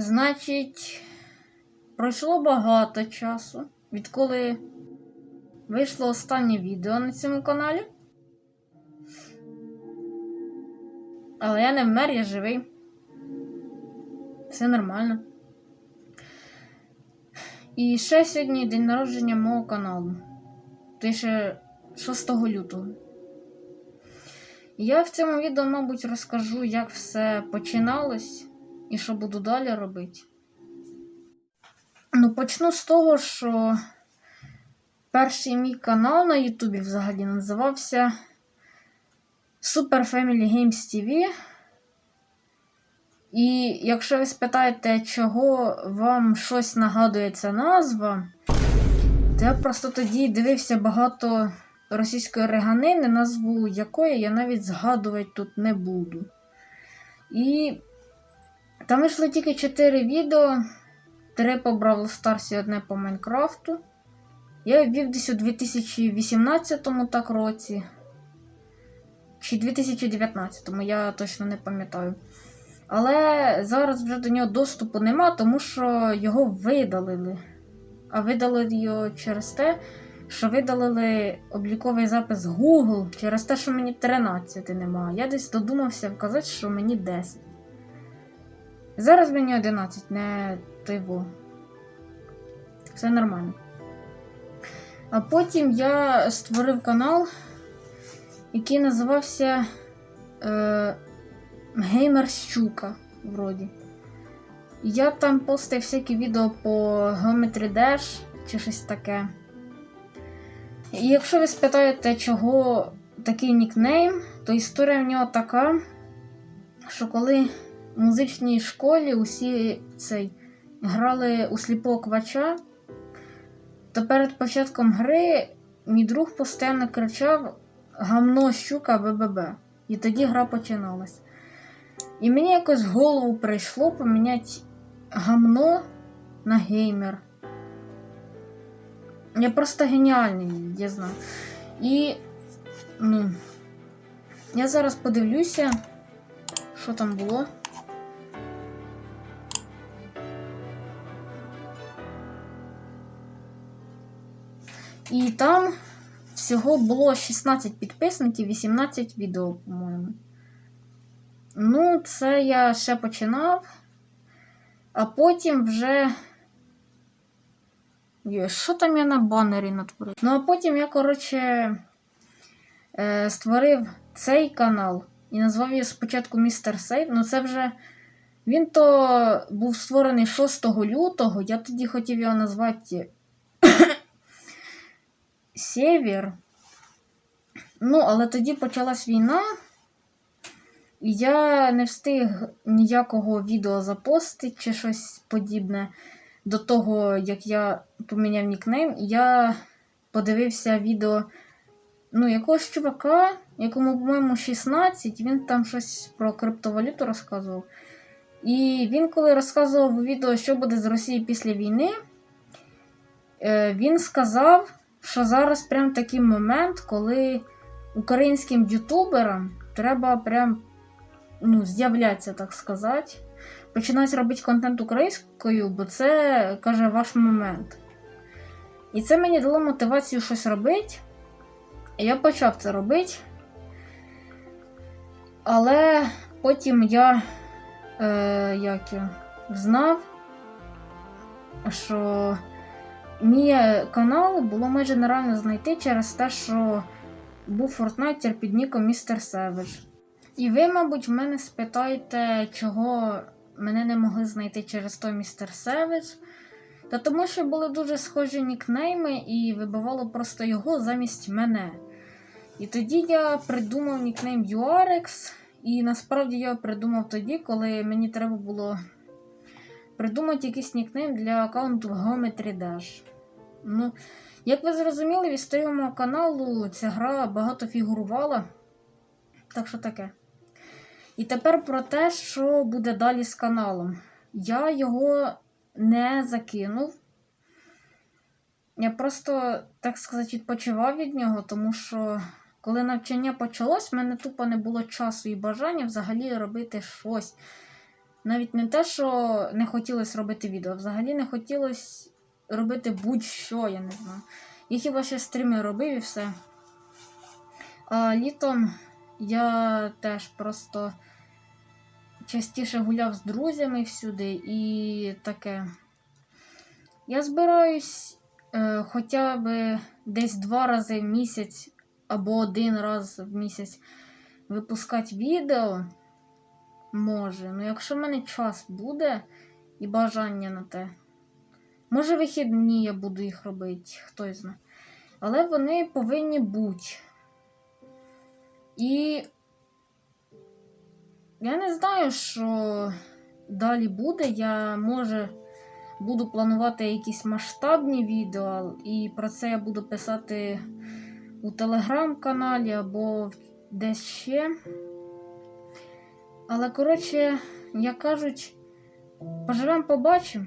Значить, пройшло багато часу, відколи вийшло останнє відео на цьому каналі. Але я не вмер, я живий. Все нормально. І ще сьогодні день народження мого каналу. Ти ще 6 лютого. Я в цьому відео, мабуть, розкажу, як все починалось і що буду далі робити. Ну, почну з того, що перший мій канал на Ютубі взагалі називався Super Family Games TV. І якщо ви спитаєте, чого вам щось нагадує ця назва, то я просто тоді дивився багато російської реганини, назву якої я навіть згадувати тут не буду. І там вийшло тільки 4 відео, 3 по Бравл Старсі, одне по Майнкрафту. Я ввів десь у 2018 так році. Чи 2019-му, я точно не пам'ятаю. Але зараз вже до нього доступу нема, тому що його видалили. А видалили його через те, що видалили обліковий запис Google через те, що мені 13 нема. Я десь додумався вказати, що мені 10. Зараз мені 11, не тиво. Все нормально. А потім я створив канал, який називався е, Геймер Щука, вроді. Я там постив всякі відео по Geometry Dash чи щось таке. І якщо ви спитаєте, чого такий нікнейм, то історія в нього така, що коли в музичній школі усі цей, грали у сліпого квача, то перед початком гри мій друг постійно кричав гамно щука БББ. І тоді гра починалась. І мені якось в голову прийшло поміняти гамно на геймер. Я просто геніальний, я знаю. І. Ну. Я зараз подивлюся, що там було. І там всього було 16 підписників, 18 відео, по-моєму. Ну, це я ще починав, а потім вже. Є, що там я на банері натворив? Ну, а потім я, коротше, е, створив цей канал і назвав його спочатку Містер Сейв. Ну, це вже. Він то був створений 6 лютого. Я тоді хотів його назвати Сєвєр. Ну, але тоді почалась війна. І я не встиг ніякого відео запостити чи щось подібне до того, як я поміняв нікнейм. Я подивився відео ну, якогось чувака, якому, по-моєму, 16, він там щось про криптовалюту розказував. І він, коли розказував у відео, що буде з Росією після війни, е, він сказав, що зараз прям такий момент, коли українським ютуберам треба прям ну, з'являтися, так сказати. Починати робити контент українською, бо це, каже, ваш момент. І це мені дало мотивацію щось робити. Я почав це робити. Але потім я е, як я, знав, що мій канал було майже нереально знайти через те, що був фортнайтер під ніком Містер Savage. І ви, мабуть, в мене спитаєте, чого мене не могли знайти через той Містер Savage. Та тому, що були дуже схожі нікнейми і вибивало просто його замість мене. І тоді я придумав нікнейм URX, і насправді я придумав тоді, коли мені треба було придумати якийсь нікнейм для аккаунту Geometry Dash. Ну, як ви зрозуміли, в історії мого каналу ця гра багато фігурувала. Так що таке. І тепер про те, що буде далі з каналом. Я його не закинув. Я просто, так сказати, відпочивав від нього, тому що коли навчання почалось, в мене тупо не було часу і бажання взагалі робити щось. Навіть не те, що не хотілося робити відео, взагалі не хотілося робити будь-що, я не знаю. Я хіба ще стріми робив і все. А літом я теж просто частіше гуляв з друзями всюди і таке. Я збираюсь е, хоча б десь два рази в місяць або один раз в місяць випускати відео. Може. Ну, якщо в мене час буде і бажання на те. Може, вихідні я буду їх робити, хто знає. Але вони повинні бути. І я не знаю, що далі буде. Я може буду планувати якісь масштабні відео, і про це я буду писати у телеграм-каналі або десь ще. Але, коротше, як кажуть, поживемо, побачимо.